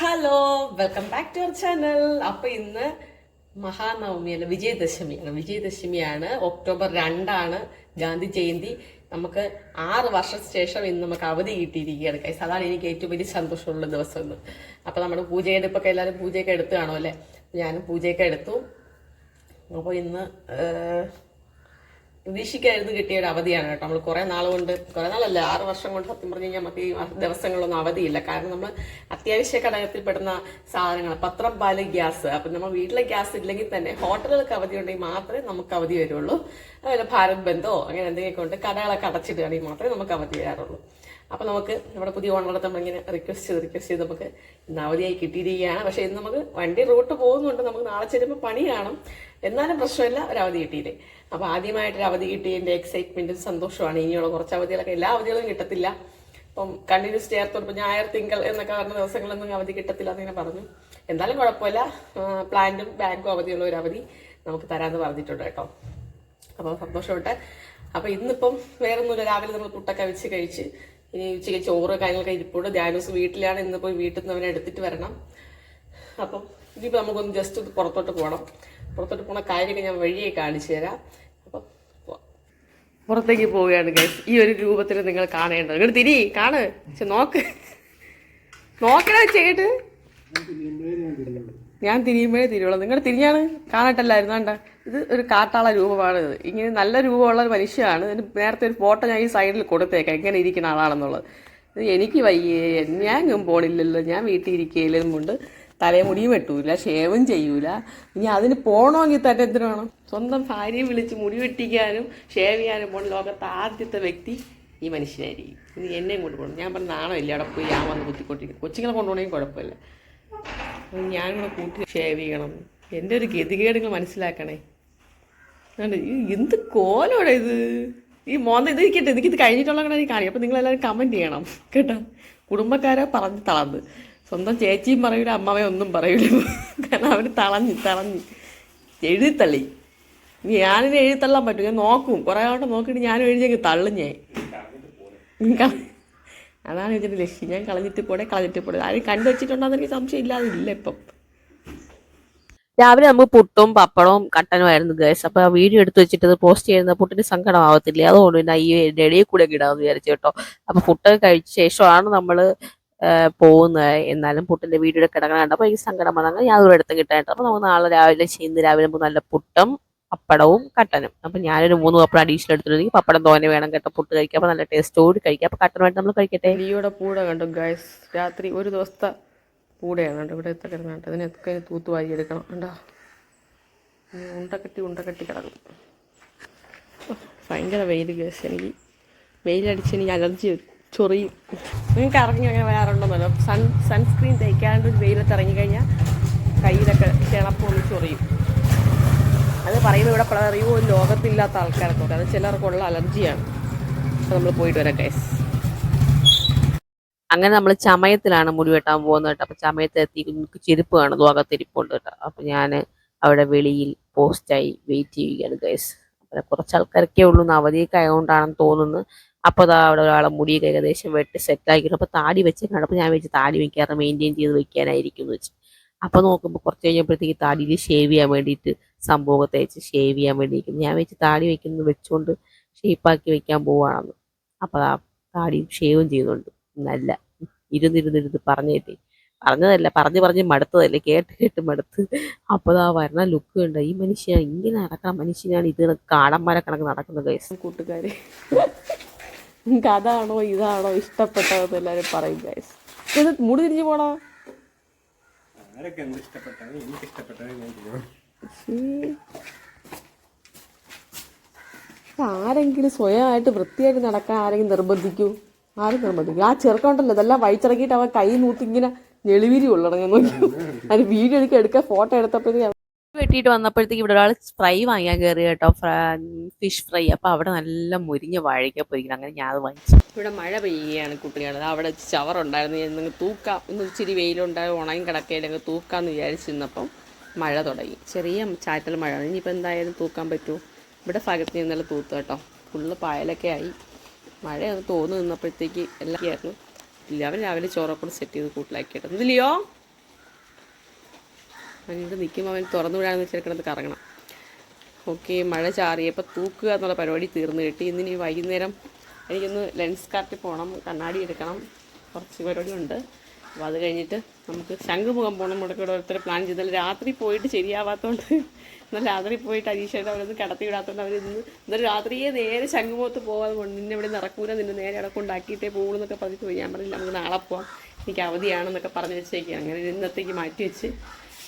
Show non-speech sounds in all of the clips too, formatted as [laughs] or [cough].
Hello welcome back to our channel അപ്പൊ ഇന്ന് മഹാനവമിയല്ല വിജയദശമിയാണ് വിജയദശമിയാണ്. October രണ്ടാണ് ഗാന്ധി ജയന്തി. നമുക്ക് ആറ് വർഷത്തിന് ശേഷം ഇന്ന് നമുക്ക് അവധി കിട്ടിയിരിക്കുകയാണ് കൈസ് അതാണ് എനിക്ക് ഏറ്റവും വലിയ സന്തോഷമുള്ള ദിവസം ഇന്ന്. അപ്പൊ നമ്മുടെ പൂജയെടുപ്പൊക്കെ എല്ലാവരും പൂജയൊക്കെ എടുത്തു കാണുമല്ലേ ഞാനും പൂജയൊക്കെ എടുത്തു. അപ്പോൾ ഇന്ന് പ്രതീക്ഷിക്കായിരുന്നു കിട്ടിയ ഒരു അവധിയാണ് കേട്ടോ. നമ്മൾ കുറെ നാൾ കൊണ്ട് കുറെ നാളല്ല ആറ് വർഷം കൊണ്ട് സത്യം പറഞ്ഞു കഴിഞ്ഞാൽ നമുക്ക് ഈ ദിവസങ്ങളൊന്നും അവധിയില്ല. കാരണം നമ്മൾ അത്യാവശ്യ ഘടകത്തിൽപ്പെടുന്ന സാധനങ്ങൾ പത്രം പാൽ ഗ്യാസ്. അപ്പം നമ്മൾ വീട്ടിലെ ഗ്യാസ് ഇല്ലെങ്കിൽ തന്നെ ഹോട്ടലുകൾക്ക് അവധി ഉണ്ടെങ്കിൽ മാത്രമേ നമുക്ക് അവധി വരുള്ളൂ. അതുപോലെ ഭാരത് ബന്ധോ അങ്ങനെ എന്തെങ്കിലുമൊക്കെ ഉണ്ട് കടകളൊക്കെ അടച്ചിടുകയാണെങ്കിൽ മാത്രമേ നമുക്ക് അവധി വരാറുള്ളൂ. അപ്പം നമുക്ക് നമ്മുടെ പുതിയ ഓണറോട് ഇങ്ങനെ റിക്വസ്റ്റ് ചെയ്ത് റിക്വസ്റ്റ് ചെയ്ത് നമുക്ക് ഇന്ന് അവധിയായി കിട്ടിയിരിക്കുകയാണ്. പക്ഷേ ഇന്ന് നമുക്ക് വണ്ടി റൂട്ട് പോകുന്നുണ്ട്. നമുക്ക് നാളെ ചെല്ലുമ്പോൾ പണി കാണും. എന്നാലും പ്രശ്നമില്ല ഒരു അവധി കിട്ടിയില്ലേ? അപ്പോൾ ആദ്യമായിട്ടൊരു അവധി കിട്ടിയതിന്റെ എക്സൈറ്റ്മെന്റും സന്തോഷമാണ് ഇനിയുള്ള കുറച്ച് അവധികളൊക്കെ എല്ലാ അവധികളും കിട്ടത്തില്ല. അപ്പം കണ്ടിന്യൂസ് ചേർത്തോട്ട് ഞായർ തിങ്കൾ എന്നൊക്കെ പറഞ്ഞ ദിവസങ്ങളൊന്നും അവധി കിട്ടത്തില്ല എന്നിങ്ങനെ പറഞ്ഞു. എന്തായാലും കുഴപ്പമില്ല. പ്ലാന്റും ബാങ്കും അവധിയുള്ള ഒരു അവധി നമുക്ക് തരാന്ന് പറഞ്ഞിട്ടുണ്ട് കേട്ടോ. അപ്പോൾ സന്തോഷമുണ്ട്. അപ്പോൾ ഇന്നിപ്പം വേറൊന്നുമില്ല. രാവിലെ നമ്മൾ പുട്ടൊക്കെ വെച്ച് കഴിച്ച് ഇനി ഉച്ചയ്ക്ക് ചോറ് കാര്യങ്ങളൊക്കെ ഇരിപ്പുണ്ട്. ധ്യാനൂസ് വീട്ടിലാണ്. ഇന്ന് പോയി വീട്ടിൽ നിന്ന് അവനെ എടുത്തിട്ട് വരണം. അപ്പം ഇനിയിപ്പോൾ നമുക്കൊന്ന് ജസ്റ്റ് ഒന്ന് പുറത്തോട്ട് പോകണം പുറത്തോട്ട് പോണ കാര്യമൊക്കെ ഞാൻ വഴിയെ കാണിച്ചു തരാം. പുറത്തേക്ക് പോവുകയാണ് ഗൈസ് ഈ ഒരു രൂപത്തിൽ നിങ്ങൾ കാണേണ്ടത്. നിങ്ങൾ തിരി കാണ്. പക്ഷെ നോക്ക്. നോക്കണ ചേട്ട് ഞാൻ തിരിയുമ്പോഴേ തിരിയുള്ളൂ. നിങ്ങൾ തിരിഞ്ഞാണ്. കാണട്ടല്ലായിരുന്നു. വേണ്ട ഇത് ഒരു കാട്ടാള രൂപമാണ് ഇത്. ഇങ്ങനെ നല്ല രൂപമുള്ള ഒരു മനുഷ്യനാണ്. ഇതിന് നേരത്തെ ഒരു ഫോട്ടോ ഞാൻ ഈ സൈഡിൽ കൊടുത്തേക്കാം. എങ്ങനെ ഇരിക്കുന്ന ആളാണെന്നുള്ളത്. എനിക്ക് വയ്യേ. ഞാൻ പോണില്ലല്ലോ. ഞാൻ വീട്ടിൽ ഇരിക്കയിലും കൊണ്ട് തലമുടിയും വെട്ടൂല ഷേവും ചെയ്യൂല. ഇനി അതിന് പോകണമെങ്കിൽ തന്നെ എന്തിനു വേണം? സ്വന്തം ഭാര്യയെ വിളിച്ച് മുടി വെട്ടിക്കാനും ഷേവ് ചെയ്യാനും പോണ ലോകത്തെ ആദ്യത്തെ വ്യക്തി ഈ മനുഷ്യനായിരിക്കും. ഇനി എന്നെയും കൊണ്ടു പോകണം ഞാൻ പറഞ്ഞ ഇല്ല അവിടെ പോയി ഞാൻ വന്ന് കുത്തിക്കൊണ്ടിരിക്കും. കൊച്ചുങ്ങളെ കൊണ്ടുപോകണമെങ്കിൽ കുഴപ്പമില്ല. ഞാൻ കൂടെ കൂട്ടി ഷേവ് ചെയ്യണം. എന്റെ ഒരു ഗതികേടുകൾ മനസ്സിലാക്കണേ. എന്ത് കോലോടെ ഇത്? ഈ മോന്ത ഇത് ഇരിക്കട്ടെ എനിക്കിത് കഴിഞ്ഞിട്ടുള്ള കണക്ക് കാണിക്കും അപ്പം നിങ്ങളെല്ലാവരും കമന്റ് ചെയ്യണം കേട്ടോ? കുടുംബക്കാരെ പറഞ്ഞ് തളർന്ന് സ്വന്തം ചേച്ചിയും പറയൂല അമ്മമ്മയും ഒന്നും പറയൂല. കാരണം അവർ തളഞ്ഞ് തളഞ്ഞ്. എഴുതിത്തള്ളി. ഇനി ഞാനിത് എഴുതിത്തള്ളാൻ പറ്റും. ഞാൻ നോക്കും. കുറേ ആവട്ടെ നോക്കിയിട്ട് ഞാനും എഴുതിയെങ്കിൽ തള്ളും ഞാൻ. അതാണ് ഇതിന്റെ ലക്ഷ്യം. ഞാൻ കളഞ്ഞിട്ട് പോടെ കളഞ്ഞിട്ട് പോടെ ആരും കണ്ടു വെച്ചിട്ടുണ്ടോ എനിക്ക് സംശയം ഇല്ലാതില്ല ഇപ്പം. രാവിലെ നമുക്ക് പുട്ടും പപ്പടവും കട്ടനുമായിരുന്നു ഗൈസ് അപ്പൊ ആ വീഡിയോ എടുത്തു വെച്ചിട്ട് പോസ്റ്റ് ചെയ്യുന്ന പുട്ടിന് സങ്കടം ആവത്തില്ല? അതുകൊണ്ട് പിന്നെ ഈ ഇടയിൽ കൂടെ ഇടാമെന്ന് വിചാരിച്ചു കേട്ടോ. അപ്പൊ ഫുഡൊക്കെ കഴിച്ച ശേഷമാണ് നമ്മൾ പോകുന്നത് എന്നാലും പുട്ടിന്റെ വീഡിയോ കിടക്കണം കണ്ടപ്പോൾ എനിക്ക് സങ്കടം വന്നാൽ യാതൊരു ഇടത്തും കിട്ടാനായിട്ട് അപ്പൊ നമുക്ക് നാളെ രാവിലെ ചെയ്യുന്ന രാവിലെ നല്ല പുട്ടും പപ്പടവും കട്ടനും. അപ്പൊ ഞാനൊരു മൂന്ന് പപ്പടം അഡീഷണൽ എടുത്തിട്ടുണ്ടെങ്കിൽ പപ്പടം തോനെ വേണം കേട്ടോ. പുട്ട് കഴിക്കാം അപ്പോൾ നല്ല ടേസ്റ്റോട് കഴിക്കാം. അപ്പൊ കട്ടനുമായിട്ട് നമ്മൾ കഴിക്കട്ടെ. ലിയോടെ പൂട കണ്ടു ഗൈസ് രാത്രി ഒരു ദിവസത്തെ പൂടയാണ് കണ്ടോ? ഇവിടെ എത്ര കിടക്കണ്ട അതിനൊക്കെ തൂത്തുവാരി എടുക്കണം കണ്ടോ? ഉണ്ടക്കെട്ടി ഉണ്ടക്കട്ടി കിടക്കും. ഭയങ്കര വെയിൽ ഗൈസ് എനിക്ക് വെയിലടിച്ച് എനിക്ക് അലർജി വരും. ചൊറിയും. നിങ്ങൾക്ക് ഇറങ്ങി അങ്ങനെ വരാറുണ്ടെന്നല്ലോ? സൺ സൺസ്ക്രീൻ തേക്കാണ്ട് വെയിലത്ത് ഇറങ്ങിക്കഴിഞ്ഞാൽ കയ്യിലൊക്കെ കിണപ്പൊന്ന് ചൊറിയും. അത് പറയുമ്പോൾ ഇവിടെ പറയുമോ ലോകത്തില്ലാത്ത ആൾക്കാരൊക്കെ ഉണ്ട്. അത് ചിലർക്കുള്ള അലർജിയാണ്. അപ്പോൾ നമ്മൾ പോയിട്ട് വരാം കേസ് അങ്ങനെ നമ്മൾ ചമയത്തിലാണ് മുടി വെട്ടാൻ പോകുന്നത് കേട്ടോ. അപ്പം ചമയത്തെത്തി നമുക്ക് ചെരുപ്പ് കാണുന്നു അകത്തിരിപ്പുണ്ട് കേട്ടോ. അപ്പം ഞാൻ അവിടെ വെളിയിൽ പോസ്റ്റായി വെയിറ്റ് ചെയ്യുകയാണ് ഗൈസ് കുറച്ച് ആൾക്കാരൊക്കെ ഉള്ളൂ അവധിയൊക്കെ ആയതുകൊണ്ടാണെന്ന് തോന്നുന്നു. അപ്പൊ അതാ അവിടെ ഒരാളെ മുടിയൊക്കെ ഏകദേശം വെട്ടി സെറ്റ് ആക്കി അപ്പൊ താടി വെച്ചേക്കാണ്. അപ്പൊ ഞാൻ വെച്ച് താടി വെക്കാറ് മെയിന്റെയിൻ ചെയ്ത് വെക്കാനായിരിക്കും എന്ന് വെച്ച്. അപ്പൊ നോക്കുമ്പോൾ കുറച്ച് കഴിഞ്ഞപ്പോഴത്തേക്ക് താടിയിൽ ഷേവ് ചെയ്യാൻ വേണ്ടിയിട്ട് സംഭവം തേച്ച് ഷേവ് ചെയ്യാൻ വേണ്ടിയിരിക്കുന്നു. ഞാൻ വെച്ച് താടി വെക്കുന്നത് വെച്ചുകൊണ്ട് ഷേപ്പാക്കി വെക്കാൻ പോവാണെന്ന്. അപ്പോൾ ആ താടി ഷേവും ചെയ്യുന്നുണ്ട്. നല്ല ഇരുന്നിരുന്നിരുന്ന് പറഞ്ഞു കേട്ടി. പറഞ്ഞതല്ല പറഞ്ഞ് പറഞ്ഞ് മടുത്തതല്ലേ. കേട്ട് കേട്ട് മടുത്ത്. അപ്പോൾ ആ ലുക്ക് കണ്ട? ഈ മനുഷ്യൻ ഇങ്ങനെ നടക്കണം മനുഷ്യനാണ് ഇത് കാടന്മാരെ കണക്ക് നടക്കുന്നത് കൂട്ടുകാര്. നിങ്ങൾക്ക് അതാണോ ഇതാണോ ഇഷ്ടപ്പെട്ടതെന്ന് എല്ലാവരും പറയും ഗൈസ് ഇത് മുടി തിരിഞ്ഞു പോണോ? ആരെങ്കിലും സ്വയമായിട്ട് വൃത്തിയായിട്ട് നടക്കാൻ ആരെങ്കിലും നിർബന്ധിക്കൂ? ആരും നിർബന്ധിക്കും ആ ചെറുക്കമുണ്ടല്ലോ ഇതെല്ലാം വഴിച്ചിറക്കിയിട്ട് അവൻ കൈ നൂത്തി ഇങ്ങനെ ഞെളിവിരി ഉള്ളടങ്ങി നോക്കി. അതിന് വീഡിയോ എനിക്ക് എടുക്കാൻ ഫോട്ടോ എടുത്തപ്പോഴത്തേക്ക് വെട്ടിയിട്ട് വന്നപ്പോഴത്തേക്ക് ഇവിടെ ഒരാൾ ഫ്രൈ വാങ്ങിയാൽ കയറി കേട്ടോ. Fish fry. അപ്പൊ അവിടെ നല്ല മുരിഞ്ഞ വാഴയ്ക്ക പൊരിക്കണം. അങ്ങനെ ഞാൻ അത് വാങ്ങിച്ചു. ഇവിടെ മഴ പെയ്യുകയാണ് കുട്ടികൾ അവിടെ ചവറുണ്ടായിരുന്നു. എന്തെങ്കിലും തൂക്കാം. ഇന്ന് ഇച്ചിരി വെയിലുണ്ടായിരുന്നു ഉണങ്ങി കിടക്കയില്ലെങ്കിൽ തൂക്കാന്ന് വിചാരിച്ചിരുന്നപ്പം മഴ തുടങ്ങി. ചെറിയ ചാറ്റൽ മഴ. ഇനിയിപ്പോൾ എന്തായാലും തൂക്കാൻ പറ്റുമോ ഇവിടെ ഭാഗത്ത് നിന്നല്ല തൂത്ത് കേട്ടോ. ഫുള്ള് പായലൊക്കെ ആയി. മഴ തോന്നു നിന്നപ്പോഴത്തേക്ക് എല്ലാം ആയിരുന്നു. ഇല്ല അവൻ രാവിലെ ചോറൊക്കെ സെറ്റ് ചെയ്ത് കൂട്ടിലാക്കി കേട്ടോ അവനിട്ട് നിൽക്കുമ്പോൾ അവൻ തുറന്നു വിടാന്ന് വെച്ചാൽ കറങ്ങണം. ഓക്കെ മഴ ചാറിയപ്പോൾ തൂക്കുക എന്നുള്ള പരിപാടി തീർന്നു കിട്ടി. ഇന്നിനി വൈകുന്നേരം എനിക്കൊന്ന് ലെൻസ് കാർട്ടിൽ പോകണം കണ്ണാടി എടുക്കണം. കുറച്ച് പരിപാടിയുണ്ട് അപ്പോൾ അത് കഴിഞ്ഞിട്ട് നമുക്ക് ശംഖുമുഖം പോകണം ഇവിടെ കൂടെ ഓരോരുത്തർ പ്ലാൻ ചെയ്താൽ രാത്രി പോയിട്ട് ശരിയാവാത്തതുകൊണ്ട് എന്നാൽ രാത്രി പോയിട്ട് അരീക്ഷയുടെ അവരൊന്ന് കിടത്തി വിടാത്തതുകൊണ്ട് അവർ ഇന്ന് ഇന്നലെ രാത്രിയെ നേരെ ശംഖുമുഖത്ത് പോകാതെ കൊണ്ട് നിന്നെ ഇവിടെ നടക്കൂല. നിന്നെ നേരെ അവിടെ കൊണ്ടാക്കിയിട്ടേ പോകുള്ളൂ എന്നൊക്കെ പറഞ്ഞിട്ട് പോയി. ഞാൻ പറഞ്ഞില്ല നമുക്ക് നാളെ പോവാം. എനിക്ക് അവധിയാണെന്നൊക്കെ പറഞ്ഞു വെച്ചേക്കാം. അങ്ങനെ ഇന്നത്തേക്ക് മാറ്റി വെച്ച്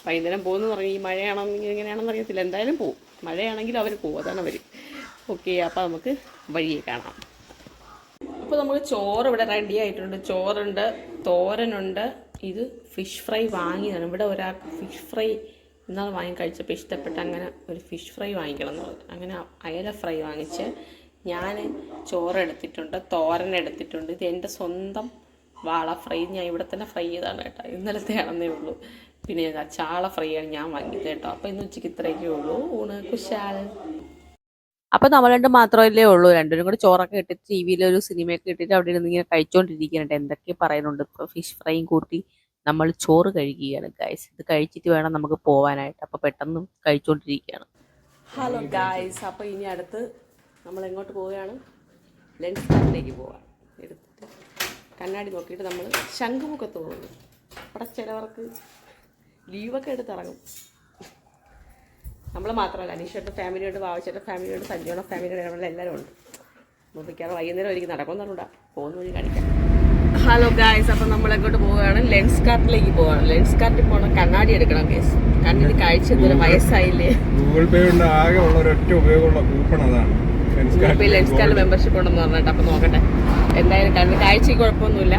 വൈകുന്നേരം പോകുന്നു പറഞ്ഞു ഈ മഴയാണെന്ന് എങ്ങനെയാണെന്ന് അറിയത്തില്ല. എന്തായാലും പോവും. മഴയാണെങ്കിൽ അവർ പോകും അതാണ് അവർ ഓക്കെ അപ്പോൾ നമുക്ക് വഴിയെ കാണാം. അപ്പോൾ നമുക്ക് ചോറ് ഇവിടെ റെഡി ആയിട്ടുണ്ട്. ചോറുണ്ട് തോരനുണ്ട്. ഇത് ഫിഷ് ഫ്രൈ വാങ്ങിയതാണ്. ഇവിടെ ഒരാൾക്ക് ഫിഷ് ഫ്രൈ ഇന്നാൾ വാങ്ങി കഴിച്ചപ്പോൾ ഇഷ്ടപ്പെട്ട് അങ്ങനെ ഒരു ഫിഷ് ഫ്രൈ വാങ്ങിക്കണം എന്ന് പറഞ്ഞു. അങ്ങനെ അയല ഫ്രൈ വാങ്ങിച്ച് ഞാൻ ചോറ് എടുത്തിട്ടുണ്ട് തോരൻ എടുത്തിട്ടുണ്ട് ഇത് എന്റെ സ്വന്തം വാള ഫ്രൈ ഞാൻ ഇവിടെ തന്നെ ഫ്രൈ ചെയ്താണ് കേട്ടോ. ഇന്നലത്തെ ആണെന്നേ ഉള്ളൂ. പിന്നെ ഞാൻ ചാള ഫ്രൈ ആണ് ഞാൻ വാങ്ങിയത് കേട്ടോ. അപ്പോൾ ഇന്ന് ഉച്ചയ്ക്ക് ഇത്രയൊക്കെ ഉള്ളൂ. ഊണ് കുശാൽ. അപ്പൊ നമ്മൾ രണ്ട് മാത്രമല്ലേ ഉള്ളൂ. രണ്ടുപേരും കൂടെ ചോറൊക്കെ ഇട്ടിട്ട് ടി വിയിൽ ഒരു സിനിമയൊക്കെ ഇട്ടിട്ട് അവിടെ ഇരുന്ന് ഇങ്ങനെ കഴിച്ചോണ്ടിരിക്കുന്നുണ്ട് എന്തൊക്കെ പറയുന്നുണ്ട്. ഇപ്പൊ ഫിഷ് ഫ്രൈയും കൂട്ടി നമ്മൾ ചോറ് കഴിക്കുകയാണ് ഗൈസ് ഇത് കഴിച്ചിട്ട് വേണം നമുക്ക് പോവാനായിട്ട്. അപ്പൊ പെട്ടെന്ന് കഴിച്ചോണ്ടിരിക്കുകയാണ്. ഹലോ ഗൈസ് അപ്പൊ ഇനി അടുത്ത് നമ്മൾ എങ്ങോട്ട് പോവുകയാണ്? ലെൻസ് ടൈമിലേക്ക് പോവാം. എടുത്തിട്ട് കണ്ണാടി നോക്കിയിട്ട് നമ്മൾ ശംഖുമുഖത്ത് പോകുന്നു. അവിടെ ചിലവർക്ക് ലീവൊക്കെ എടുത്ത് ഇറങ്ങും. നമ്മൾ മാത്രമല്ല അനീഷയുടെ ഫാമിലിയുണ്ട് വാവച്ചയുടെ ഫാമിലിയുണ്ട് സഞ്ജുയുടെ ഫാമിലിയുടെ ഇവിടെ എല്ലാവരും ഉണ്ട്. അപ്പോൾ മിക്കവാറും വൈകുന്നേരം ഒരിക്കലും നടക്കുന്നുണ്ടാ പോകുന്ന വഴി കാണിക്കാം. ഹലോ ഗായ്സ് അപ്പം നമ്മളെങ്ങോട്ട് പോവുകയാണ്? ലെൻസ് കാർട്ടിലേക്ക് പോവുകയാണ്. ലെൻസ് കാർട്ടിൽ പോകണം കണ്ണാടി എടുക്കണം കേസ് കണ്ണിന് കാഴ്ച എന്തൊരു വയസ്സായില്ലേ? ഗൂഗിൾ പേ കൊണ്ട് ആകെ ഉള്ള ഒരൊറ്റ ഉപയോഗമുള്ള കൂപ്പൺ അതാണ്. Lens pay lens card membership ഉണ്ടെന്ന് പറഞ്ഞിട്ട്. അപ്പം നോക്കട്ടെ. എന്തായാലും കണ്ണിന് കാഴ്ചയ്ക്ക് കുഴപ്പമൊന്നുമില്ല.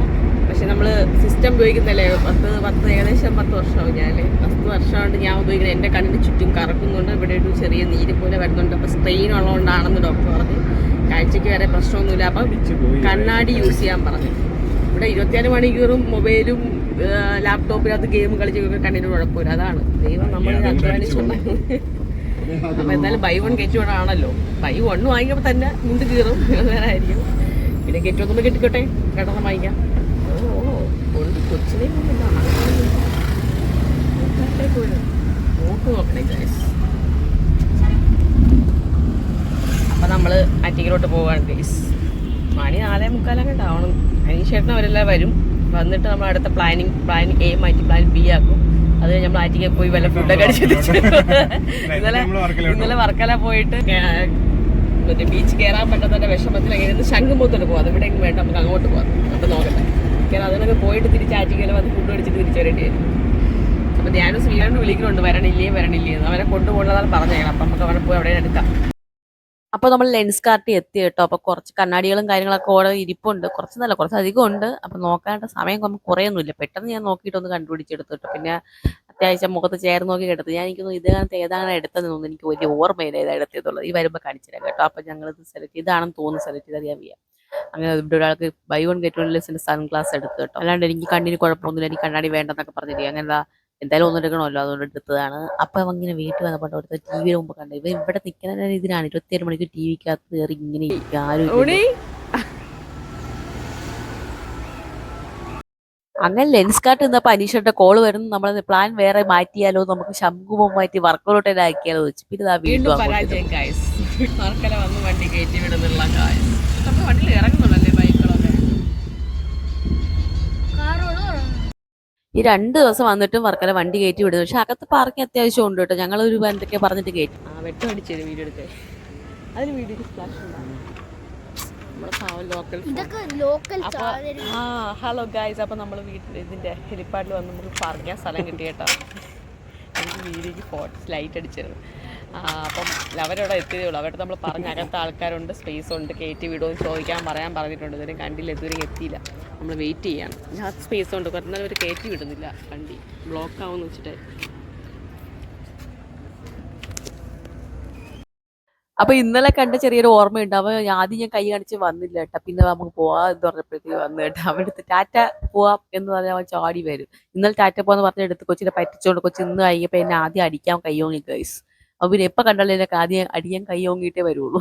പക്ഷെ നമ്മൾ സിസ്റ്റം ഉപയോഗിക്കുന്നല്ലേ? പത്ത് പത്ത് ഏകദേശം പത്ത് വർഷമാവും ഞാൻ. പത്ത് വർഷമായിട്ട് ഞാൻ ഉപയോഗിക്കുന്നത് എന്റെ കണ്ണിന് ചുറ്റും കറക്കുന്നുണ്ട് ഇവിടെ ഒരു ചെറിയ നീര് പോലെ വരുന്നുണ്ട്. അപ്പോൾ സ്ട്രെയിൻ ഉള്ളതുകൊണ്ടാണെന്ന് ഡോക്ടർ പറഞ്ഞു. കാഴ്ചയ്ക്ക് വേറെ പ്രശ്നമൊന്നുമില്ല. അപ്പം കണ്ണാടി യൂസ് ചെയ്യാൻ പറഞ്ഞു. ഇവിടെ ഇരുപത്തിനാല് മണിക്കൂറും മൊബൈലും ലാപ്ടോപ്പിനകത്ത് ഗെയിം കളിച്ചൊക്കെ കണ്ണിന് കുഴപ്പമില്ല. അതാണ്. ദൈവം നമ്മൾ അധ്വാനിച്ചുണ്ടാകും അപ്പൊ എന്തായാലും ബൈ വൺ ഗെറ്റ് വൺ ആണല്ലോ. ബൈ വൺ വാങ്ങിയപ്പോൾ തന്നെ മുണ്ട് കീറും. വേറെ ആയിരിക്കും. പിന്നെ ഗെറ്റ് ഒന്നും കെട്ടിക്കോട്ടെ. രണ്ടെണ്ണം വാങ്ങിക്കാം. കൊച്ചിനെ അപ്പൊ നമ്മൾ അറ്റിക്കിലോട്ട് പോവാണ് ഗൈസ് മണി നാലേ മുക്കാലൊക്കെ ഉണ്ടാവണം. അതിനുശേഷം അവരെല്ലാം വരും. വന്നിട്ട് നമ്മൾ അടുത്ത പ്ലാനിങ് പ്ലാൻ എ മാറ്റി പ്ലാൻ ബി ആക്കും. അത് കഴിഞ്ഞ് നമ്മൾ ആറ്റിക്ക് പോയി വല്ല ഫുഡൊക്കെ അടിച്ചിട്ട് [laughs] ഇന്നലെ ഇന്നലെ വർക്കല പോയിട്ട് മറ്റേ ബീച്ച് കയറാൻ പറ്റാത്തതിന്റെ വിഷമത്തിൽ അങ്ങനെ ഇരുന്ന് ശംഖുമുഖത്തോട്ട് പോകാം ഇവിടെ വേണ്ട നമുക്ക് അങ്ങോട്ട് പോകാം അപ്പൊ നോക്കട്ടെ. കാരണം അതിനൊക്കെ പോയിട്ട് തിരിച്ച് ആറ്റിക്കലും അത് ഫുഡ് അടിച്ചിട്ട് തിരിച്ചു വരേണ്ടി വരും. അപ്പൊ ഞാനും ശ്രീകണ്ഠൻ വിളിക്കുന്നുണ്ട് വരണില്ലേ വരണില്ലേ അവനെ കൊണ്ടുപോകുന്നതാണ് പറഞ്ഞേക്കണം അപ്പൊ നമുക്ക് അവിടെ പോയി അവിടെ എടുക്കാം. അപ്പൊ നമ്മൾ ലെൻസ് കാർട്ടി എത്തി കേട്ടോ. അപ്പൊ കുറച്ച് കണ്ണാടികളും കാര്യങ്ങളൊക്കെ ഓരോ ഇരിപ്പുണ്ട്. കുറച്ച് നല്ല കുറച്ച് അധികം ഉണ്ട്. അപ്പൊ നോക്കാനായിട്ട് സമയം നമുക്ക് കുറയൊന്നുമില്ല. പെട്ടെന്ന് ഞാൻ നോക്കിയിട്ടൊന്ന് കണ്ടുപിടിച്ചെടുത്തു കേട്ടോ. പിന്നെ അത്യാവശ്യം മുഖത്ത് ചേർന്ന് നോക്കി എടുത്തു ഞാൻ എനിക്കൊന്നും ഇതിനകത്ത് ഏതാണ് എടുത്തതെന്ന് തോന്നുന്നു. എനിക്ക് വലിയ ഓർമ്മയില്ല ഏതാണ് എടുത്തതുള്ളത് ഈ വരുമ്പോൾ കാണിച്ചില്ല കേട്ടോ. അപ്പൊ ഞങ്ങൾ ഇത് സെലക്ട് ഇതാണെന്ന് തോന്നുന്നു സെലക്ട് ചെയ്ത് അറിയാൻ വയ്യ. അങ്ങനെ ഇവിടെ ഒരാൾക്ക് ബൈ വൺ ഗെറ്റ് വൺ ലെസിന്റെ സൺഗ്ലാസ് എടുത്തു കേട്ടോ. അല്ലാണ്ട് എനിക്ക് കണ്ണിന് കുഴപ്പമൊന്നുമില്ല എനിക്ക് കണ്ണാടി വേണ്ടെന്നൊക്കെ പറഞ്ഞിട്ട് അങ്ങനെ എന്തായാലും ഒന്നെടുക്കണമല്ലോ അതുകൊണ്ട് എടുത്തതാണ്. അപ്പൊ അവൻ ഇങ്ങനെ വീട്ടിൽ വന്നപ്പോൾ അവിടുത്തെ ടി വിയുടെ മുമ്പ് കണ്ടു. ഇവ ഇവിടെ നിൽക്കുന്ന ഇതിനാണ്. ഇരുപത്തിയേഴ് മണിക്ക് ടി വിക്കകത്ത് കയറി ഇങ്ങനെ. ആരും അങ്ങനെ ലെൻസ് കാർട്ട് നിന്നപ്പോ അനീഷയുടെ കോൾ വരുന്നു. നമ്മൾ പ്ലാൻ വേറെ മാറ്റിയാലോ നമുക്ക് ശംഖുമം മാറ്റി വർക്കൗട്ട് ആക്കിയാലോ വെച്ച്. പിന്നെ വീണ്ടും പരാജയം വന്ന് വണ്ടി കയറ്റി വിടുന്നുള്ള നമ്മൾ വണ്ടിയിൽ ഇറങ്ങുന്നുണ്ടല്ലേ ബൈക്കുകളൊക്കെ? ഈ രണ്ട് ദിവസം വന്നിട്ടും വർക്കല വണ്ടി കയറ്റി വിടുന്നു. പക്ഷെ അകത്ത് പാർക്കിംഗ് അത്യാവശ്യം ഉണ്ട് കേട്ടോ. ഞങ്ങൾ ഒരു എന്തൊക്കെ പറഞ്ഞിട്ട് കയറ്റി. ആ വെട്ടം അടിച്ചത് വീഡിയോ എടുത്തേ അതിന് വീഡിയോ ലോക്കൽ ആ ഹലോ ഗായ്സ് അപ്പൊ നമ്മൾ വീട്ടിൽ ഇതിന്റെ ഹെലിപ്പാഡിൽ വന്ന് നമുക്ക് സ്ഥലം കിട്ടി കേട്ടോ. എനിക്ക് വീഡിയോക്ക് ഫോട്ടോ ലൈറ്റ് അടിച്ചിരുന്നു. അപ്പം അവരവിടെ എത്തിയതേ ഉള്ളൂ. അവരുടെ നമ്മൾ പറഞ്ഞ അകത്ത് ആൾക്കാരുണ്ട് സ്പേസ് ഉണ്ട്. കയറ്റി വിടുമെന്ന് ചോദിക്കാൻ പറയാൻ പറഞ്ഞിട്ടുണ്ട്. ഇതിന് കണ്ടില്ല ഇതുവരെ എത്തിയില്ല. നമ്മൾ വെയിറ്റ് ചെയ്യാണ്. ഞാൻ സ്പേസ് ഉണ്ട്. കുറഞ്ഞാൽ അവർ കയറ്റി വിടുന്നില്ല വണ്ടി. ബ്ലോക്ക് ആവുമെന്ന് വെച്ചിട്ട്. അപ്പൊ ഇന്നലെ കണ്ട ചെറിയൊരു ഓർമ്മയുണ്ട്. അവ ആദ്യം ഞാൻ കൈ കാണിച്ച് വന്നില്ല കേട്ടോ. പിന്നെ നമുക്ക് പോവാ എന്ന് പറഞ്ഞപ്പോഴത്തേക്ക് വന്നു കേട്ടോ. അവിടെ അടുത്ത് ടാറ്റ പോവാം എന്ന് പറഞ്ഞാൽ അവൻ ചാടി വരും. ഇന്നലെ ടാറ്റ പോവാന്ന് പറഞ്ഞ എടുത്ത് കൊച്ചിനെ പറ്റിച്ചോണ്ട് കൊച്ചി ഇന്ന് കഴിഞ്ഞപ്പോ എന്നെ ആദ്യം അടിക്കാൻ കയ്യോങ്ങി ഗൈസ് പിന്നെ എപ്പൊ കണ്ടാലും ആദ്യം അടിക്കാൻ കയ്യോങ്ങിയിട്ടേ വരുള്ളൂ.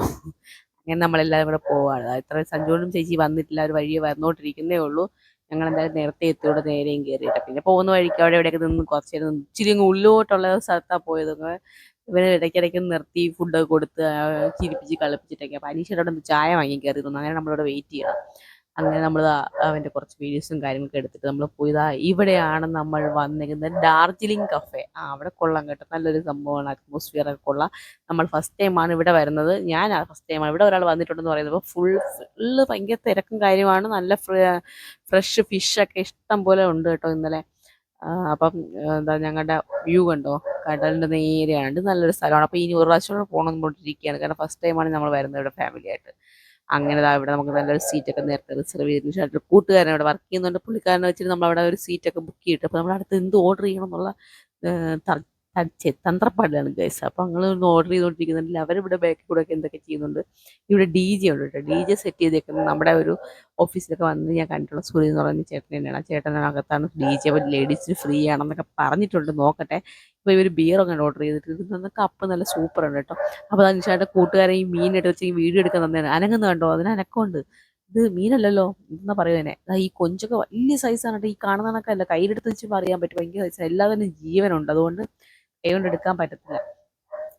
അങ്ങനെ നമ്മളെല്ലാവരും കൂടെ പോവാണ്. ഇത്ര സഞ്ജോണും ചേച്ചി വന്നിട്ടില്ല. ഒരു വഴിയെ വന്നോണ്ടിരിക്കുന്നേ ഉള്ളൂ. ഞങ്ങൾ എന്തായാലും നേരത്തെ എത്തിയോടെ നേരെയും കയറിയിട്ട് പിന്നെ പോകുന്ന വഴിക്ക് അവിടെ എവിടെയൊക്കെ നിന്ന് കുറച്ച് നേരം ഇച്ചിരി ഉള്ളിലോട്ടുള്ള സ്ഥലത്താണ് പോയത്. ഇവരെ ഇടയ്ക്കിടയ്ക്ക് നിർത്തി ഫുഡൊക്കെ കൊടുത്ത് ചിരിപ്പിച്ച് കളിപ്പിച്ചിട്ടൊക്കെ. അനീഷയുടെ അവിടെ ചായ വാങ്ങി കയറി തന്നു അങ്ങനെ നമ്മളിവിടെ വെയിറ്റ് ചെയ്യണം. അങ്ങനെ നമ്മൾ അവന്റെ കുറച്ച് വീഡിയോസും കാര്യങ്ങളൊക്കെ എടുത്തിട്ട് നമ്മൾ പോയതാ ഇവിടെയാണ് നമ്മൾ വന്നിരുന്നത് ഡാർജിലിംഗ് കഫേ. ആ അവിടെ കൊള്ളാം കേട്ടോ. നല്ലൊരു സംഭവമാണ്. അറ്റ്മോസ്ഫിയർ ഒക്കെ കൊള്ളാം. നമ്മൾ ഫസ്റ്റ് ടൈമാണ് ഇവിടെ വരുന്നത്. ഞാൻ ഫസ്റ്റ് ടൈമാണ് ഇവിടെ ഒരാൾ വന്നിട്ടുണ്ടെന്ന് പറയുന്നത് ഫുൾ ഫുള്ള് ഭയങ്കര തിരക്കും കാര്യമാണ്. നല്ല ഫ്രഷ് ഫിഷൊക്കെ ഇഷ്ടം പോലെ ഉണ്ട് കേട്ടോ ഇന്നലെ. അപ്പം എന്താ ഞങ്ങളുടെ വ്യൂ കണ്ടോ? കടലിന്റെ നേരെയാണ് നല്ലൊരു സ്ഥലമാണ്. അപ്പോൾ ഇനി ഒരു പ്രാവശ്യം കൂടെ പോകണം എന്ന് പറഞ്ഞിരിക്കുകയാണ് കാരണം ഫസ്റ്റ് ടൈമാണ് നമ്മൾ വരുന്നത് ഇവിടെ ഫാമിലി ആയിട്ട്. അങ്ങനെ ഇവിടെ നമുക്ക് നല്ലൊരു സീറ്റൊക്കെ നേരത്തെ റിസർവ് ചെയ്തതിന് ശേഷം കൂട്ടുകാരൻ ഇവിടെ വർക്ക് ചെയ്യുന്നുണ്ട്. പുള്ളിക്കാരനെ വെച്ചിട്ട് നമ്മൾ അവിടെ ഒരു സീറ്റൊക്കെ ബുക്ക് ചെയ്തിട്ട് അപ്പോൾ നമ്മൾ അടുത്ത് എന്ത് ഓർഡർ ചെയ്യണം എന്നുള്ള തച്ചെ തന്ത്രപ്പാടിലാണ് ഗൈസ് അപ്പോൾ ഞങ്ങൾ ഓർഡർ ചെയ്തോണ്ടിരിക്കുന്നുണ്ട്. അവരിവിടെ ബാക്കിൽ കൂടെ ഒക്കെ എന്തൊക്കെ ചെയ്യുന്നുണ്ട്. ഇവിടെ ഡി ജെ ഉണ്ട് കേട്ടോ ഡി ജെ സെറ്റ് ചെയ്തേക്കുന്നത് നമ്മുടെ ഒരു ഓഫീസിലൊക്കെ വന്ന് ഞാൻ കണ്ടിട്ടുള്ള സൂര്യ എന്ന് പറയുന്ന ചേട്ടൻ തന്നെയാണ്. ആ ചേട്ടനകത്താണ് ഡി ജെ ലേഡീസിന് ഫ്രീ ആണെന്നൊക്കെ പറഞ്ഞിട്ടുണ്ട്. നോക്കട്ടെ. ഇപ്പൊ ഇവർ ബിയർ ബിയറൊക്കെ ഓർഡർ ചെയ്തിട്ട് കപ്പ് നല്ല സൂപ്പർ ഉണ്ട് കേട്ടോ അപ്പോൾ അനുഷാന്റെ കൂട്ടുകാരെ ഈ മീൻ എടുത്ത് വെച്ച് വീഡിയോ എടുക്കാൻ തന്നെയാണ് അനങ്ങുന്ന കണ്ടോ? അതിന് അനക്കമുണ്ട്. ഇത് മീനല്ലല്ലോ? എന്നാ പറയുന്നേ ഈ കൊഞ്ചൊക്കെ വലിയ സൈസാണ് കേട്ടോ ഈ കാണുന്ന കണക്കല്ല. കയ്യിലെടുത്ത് വെച്ച് പറയാൻ പറ്റും. ഭയങ്കര സൈസ് തന്നെ ജീവനുണ്ട്. അതുകൊണ്ട് കൈ എടുക്കാൻ പറ്റത്തില്ല.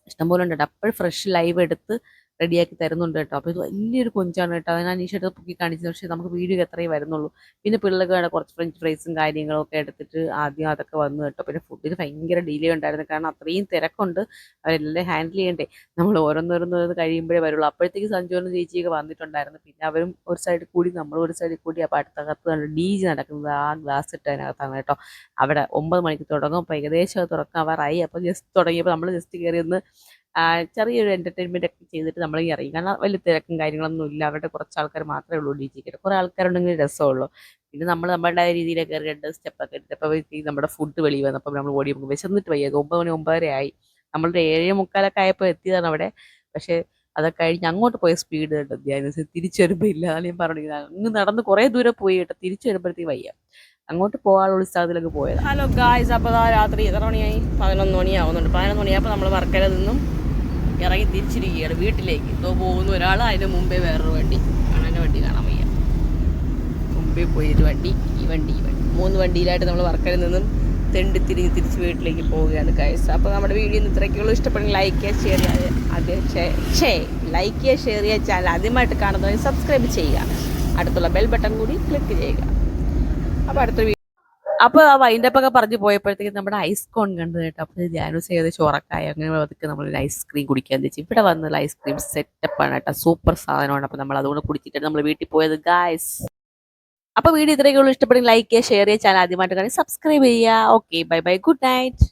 ഇഷ്ടംപോലെ ഉണ്ട് അപ്പോഴും ഫ്രഷ് ലൈവ് എടുത്ത് റെഡിയാക്കി തരുന്നുണ്ട് കേട്ടോ. അപ്പോൾ ഇത് വലിയൊരു കൊഞ്ചാണ് കേട്ടോ. അതിനാ അനീഷായിട്ട് പൊക്കി കാണിച്ചത് പക്ഷേ നമുക്ക് വീഡിയോ എത്രയേ വരുന്നുള്ളൂ. പിന്നെ വേണ്ട കുറച്ച് ഫ്രഞ്ച് ഫ്രൈസും കാര്യങ്ങളൊക്കെ എടുത്തിട്ട് ആദ്യം അതൊക്കെ വന്നു കേട്ടോ. പിന്നെ ഫുഡിന് ഭയങ്കര ഡിലേ ഉണ്ടായിരുന്നു. കാരണം അത്രയും തിരക്കുണ്ട്. അവരെല്ലാം ഹാൻഡിൽ ചെയ്യണ്ടേ. നമ്മൾ ഓരോന്നോരോന്നോരോന്ന് കഴിയുമ്പോഴേ വരുള്ളൂ. അപ്പോഴത്തേക്ക് സഞ്ജുവിനും ചേച്ചിയൊക്കെ വന്നിട്ടുണ്ടായിരുന്നു. പിന്നെ അവരും ഒരു സൈഡിൽ കൂടി നമ്മൾ ഒരു സൈഡിൽ കൂടി. ആ അടുത്തകത്ത് കണ്ട് ഡി ജി നടക്കുന്നത് ആ ഗ്ലാസ് ഇട്ടതിനകത്താണ് കേട്ടോ. അവിടെ ഒമ്പത് മണിക്ക് തുടങ്ങും. അപ്പോൾ ഏകദേശം തുറക്കാവാറായി അപ്പോൾ ജസ്റ്റ് തുടങ്ങിയപ്പോൾ നമ്മൾ ജസ്റ്റ് കയറി ഒന്ന് ചെറിയൊരു എന്റർടൈൻമെന്റ് ഒക്കെ ചെയ്തിട്ട് നമ്മൾ ഇറങ്ങി. കാരണം വലിയ തിരക്കും കാര്യങ്ങളൊന്നും ഇല്ല. അവരുടെ കുറച്ച് ആൾക്കാർ മാത്രമേ ഉള്ളൂ ഡി ജിക്ക് കുറേ ആൾക്കാരുണ്ടെങ്കിൽ രസമുള്ളൂ. പിന്നെ നമ്മൾ നമ്മുടെ രീതിയിലൊക്കെ രണ്ട് സ്റ്റെപ്പൊക്കെ എടുത്ത് അപ്പോൾ നമ്മുടെ ഫുഡ് വെളിയിൽ വന്നപ്പോൾ നമ്മൾ ഓടി നമുക്ക് വിശന്നിട്ട് വയ്യ. ഒമ്പത് മണി ഒമ്പതര ആയി. നമ്മളൊരു ഏഴ് മുക്കാലൊക്കെ ആയപ്പോൾ എത്തിയതാണ് അവിടെ. പക്ഷേ അതൊക്കെ കഴിഞ്ഞ് അങ്ങോട്ട് പോയ സ്പീഡ് കേട്ടോ ധ്യാന തിരിച്ചു വരുമ്പോൾ ഇല്ല ഞാൻ പറഞ്ഞു അങ്ങ് നടന്ന് കുറേ ദൂരെ പോയി കേട്ടോ. തിരിച്ചു വരുമ്പോഴത്തേക്ക് വയ്യ. അങ്ങോട്ട് പോകാനുള്ള ഉത്സാഹത്തിലൊക്കെ പോയത്. ഹലോ ഗായ്സ് അപ്പോൾ രാത്രി എത്ര മണിയായി? പതിനൊന്ന് മണിയാവുന്നുണ്ട്. പതിനൊന്ന് മണിയായപ്പോൾ നമ്മൾ വർക്കല നിന്നും ഇറങ്ങി തിരിച്ചിരിക്കുകയാണ് വീട്ടിലേക്ക്. ഇപ്പോൾ പോകുന്ന ഒരാൾ അതിന് മുമ്പേ വേറൊരു വണ്ടി കാണാൻ വണ്ടി കാണാൻ വയ്യ. മുമ്പേ പോയി ഒരു വണ്ടി ഈ വണ്ടി ഈ വണ്ടി. മൂന്ന് വണ്ടിയിലായിട്ട് നമ്മൾ വർക്കറിൽ നിന്നും തെണ്ടി തിരിഞ്ഞ് തിരിച്ച് വീട്ടിലേക്ക് പോവുകയാണ് കൈസ് അപ്പോൾ നമ്മുടെ വീഡിയോ ഇന്ന് ഇത്രയ്ക്കുള്ളൂ. ഇഷ്ടപ്പെടുന്ന ലൈക്ക് ചെയ്യുക ഷെയർ ചെയ്യുക അത് ഷേ ലൈക്ക് ചെയ്യുക ഷെയർ ചെയ്യുക ചാനൽ ആദ്യമായിട്ട് കാണുന്നതായി സബ്സ്ക്രൈബ് ചെയ്യുക. അടുത്തുള്ള ബെൽ ബട്ടൺ കൂടി ക്ലിക്ക് ചെയ്യുക. അപ്പോൾ അടുത്ത അപ്പൊ ആ വൈൻഡപ്പ് ഒക്കെ പറഞ്ഞു പോയപ്പോഴത്തേക്ക് നമ്മുടെ ഐസ് കോൺ കണ്ടു കേട്ടോ. അപ്പൊ ജാനൂസ് ഏകദേശം ഉറക്കായി. അങ്ങനെ അതൊക്കെ നമ്മൾ ഐസ്ക്രീം കുടിക്കാൻ വെച്ച് ഇവിടെ വന്നുള്ള ഐസ്ക്രീം സെറ്റപ്പ് ആണ് കേട്ടോ. സൂപ്പർ സാധനമാണ്. അപ്പൊ നമ്മൾ അതുകൊണ്ട് കുടിച്ചിട്ട് നമ്മൾ വീട്ടിൽ പോയത് ഗായ്സ് അപ്പൊ വീഡിയോ ഇത്രയൊക്കെ ഉള്ളൂ. ഇഷ്ടപ്പെടുന്ന ലൈക്ക് ചെയ്യുക ഷെയർ ചെയ്യുക. ചാനൽ ആദ്യമായിട്ട് കാണി സബ്സ്ക്രൈബ് ചെയ്യുക. Okay bye bye good night